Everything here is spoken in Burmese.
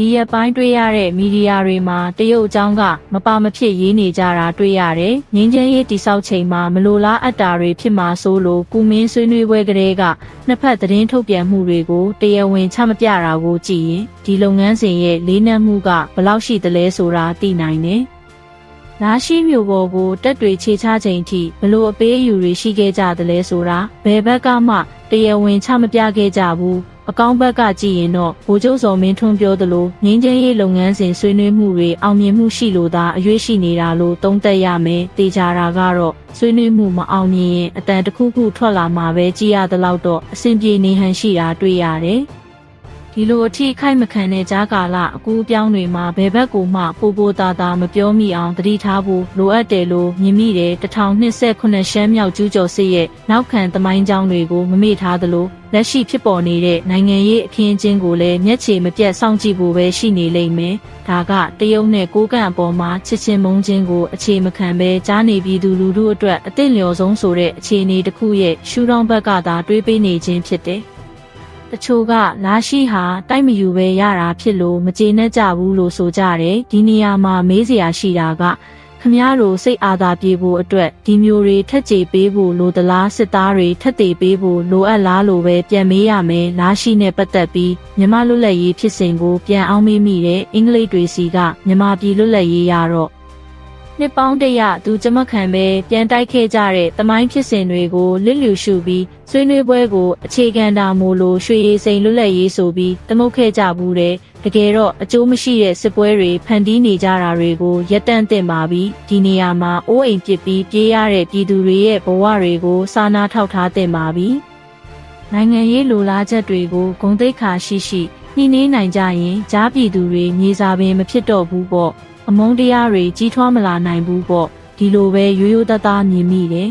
ဒီရက်ပိုင်းတွေ့ရတဲ့မီဒီယာတွေမှာတရုတ်အကြောင်းကမပါမဖြစ်ရေးနေကြတာတွေ့ရတယ်။ငင်းချင်းရေးတိဆောက်ချိန်မှာမလိုလားအပ်တာတွေဖြစ်မှာဆိုလို့ကုမင်းဆွေးနွေးပွဲကလေးကနှစ်ဖက်သတင်းထုတ်ပြန်မှုတွေကိုတရားဝင်ချမပြတာကိုကြည့်ရင်ဒီလုပ်ငန်းစဉ်ရဲ့လေးနက်မှုကဘယ်လောက်ရှိသလဲဆိုတာသိနိုင်တယ်။လာရှိမျိုးပေါ်ကိုတက်တွေခြေချချိန်ထိဘလို့အပေးအယူတွေရှိခဲ့ကြသလဲဆိုတာဘယ်ဘက်ကမှတရားဝင်ချမပြခဲ့ကြဘူး အကောင့်ဘက်ကကြည့်ရင်တော့ဗိုလ်ချုပ်စော်မင်းထွန်းပြောသလိုငင်းချင်းရေးလုပ်ငန်းစဉ်ဆွေးနွေးမှုတွေအောင်မြင်မှုရှိလို့သာအရွေးရှိနေတာလို့သုံးသပ်ရမယ်တေချာတာကတော့ဆွေးနွေးမှုမအောင်မြင်ရင်အတန်တစ်ခုခုထွက်လာမှာပဲကြည်ရသလောက်တော့အဆင်ပြေနေဟန်ရှိတာတွေ့ရတယ်ဒီလိုအထိခိုက်မခံတဲ့ကြားကာလအကူအပြောင်းတွေမှာဘယ်ဘက်ကိုမှပိုပိုတာတာမပြောမိအောင်တတိထားဖို့လိုအပ်တယ်လို့မြင်မိတယ်1028ရှမ်းမြောက်ကျူးကျော်စစ်ရဲ့နောက်ခံသမိုင်းကြောင်းတွေကိုမမေ့ထားသလို လက်ရှိဖြစ်ပေါ်နေတဲ့နိုင်ငံရေးအခင်းအကျင်းကိုလည်းမျက်ခြေမပြတ်စောင့်ကြည့်ဖို့ပဲရှိနေလိမ့်မယ်ဒါကတရုတ်နဲ့ကိုးကန့်အပေါ်မှာချစ်ချင်းမုန်းချင်းကိုအခြေမခံပဲကြားနေပြည်သူလူထုအတွက်အသင့်လျော်ဆုံးဆိုတဲ့အခြေအနေတစ်ခုရဲ့ရှူတောင်းဘက်ကသာတွေးပေးနေခြင်းဖြစ်တယ်တချို့ကလာရှိဟာတိုက်မယူပဲရတာဖြစ်လို့မကျေနပ်ကြဘူးလို့ဆိုကြတယ်ဒီနေရာမှာမေးစရာရှိတာက ခမားတို့စိတ်အာသာပြေဖို့အတွက်ဒီမျိုးတွေထက်ကြေပေးဖို့လိုသလားစစ်သားတွေထက်သေးပေးဖို့လိုအပ်လားလို့ပဲပြန်မေးရမယ်လာရှိနဲ့ပတ်သက်ပြီးမြမလွတ်လပ်ရေးဖြစ်စဉ်ကိုပြန်အောင်မေးမိတဲ့အင်္ဂလိပ်တွေစီကမြမပြည်လွတ်လပ်ရေးရတော့ နှစ်ပေါင်းတရသူကြမခံပဲပြန်တိုက်ခဲ့ကြတဲ့တမိုင်းဖြစ်စဉ်တွေကိုလစ်လျူရှုပြီးဆွေးနွေးပွဲကိုအခြေခံတာမို့လို့ရွှေရည်စိန်လွတ်လပ်ရေးဆိုပြီးတမုတ်ခဲ့ကြဘူးတဲ့တကယ်တော့အကျိုးမရှိတဲ့စစ်ပွဲတွေဖန်တီးနေကြတာတွေကိုရပ်တန့်တင်ပါပြီးဒီနေရာမှာအိုးအိမ်ပစ်ပြီးပြေးရတဲ့ပြည်သူတွေရဲ့ဘဝတွေကိုစာနာထောက်ထားတင်ပါပြီးနိုင်ငံရေးလိုလားချက်တွေကိုဂုံသိက္ခာရှိရှိနှိမ့်နှေးနိုင်ကြရင်ကြားပြည်သူတွေမြေစာပင်မဖြစ်တော့ဘူးပေါ့ အမုန်းတရားတွေကြီးထွားမလာနိုင်ဘူးပေါ့ဒီလိုပဲရိုးရိုးသားသားမြင်မိတယ်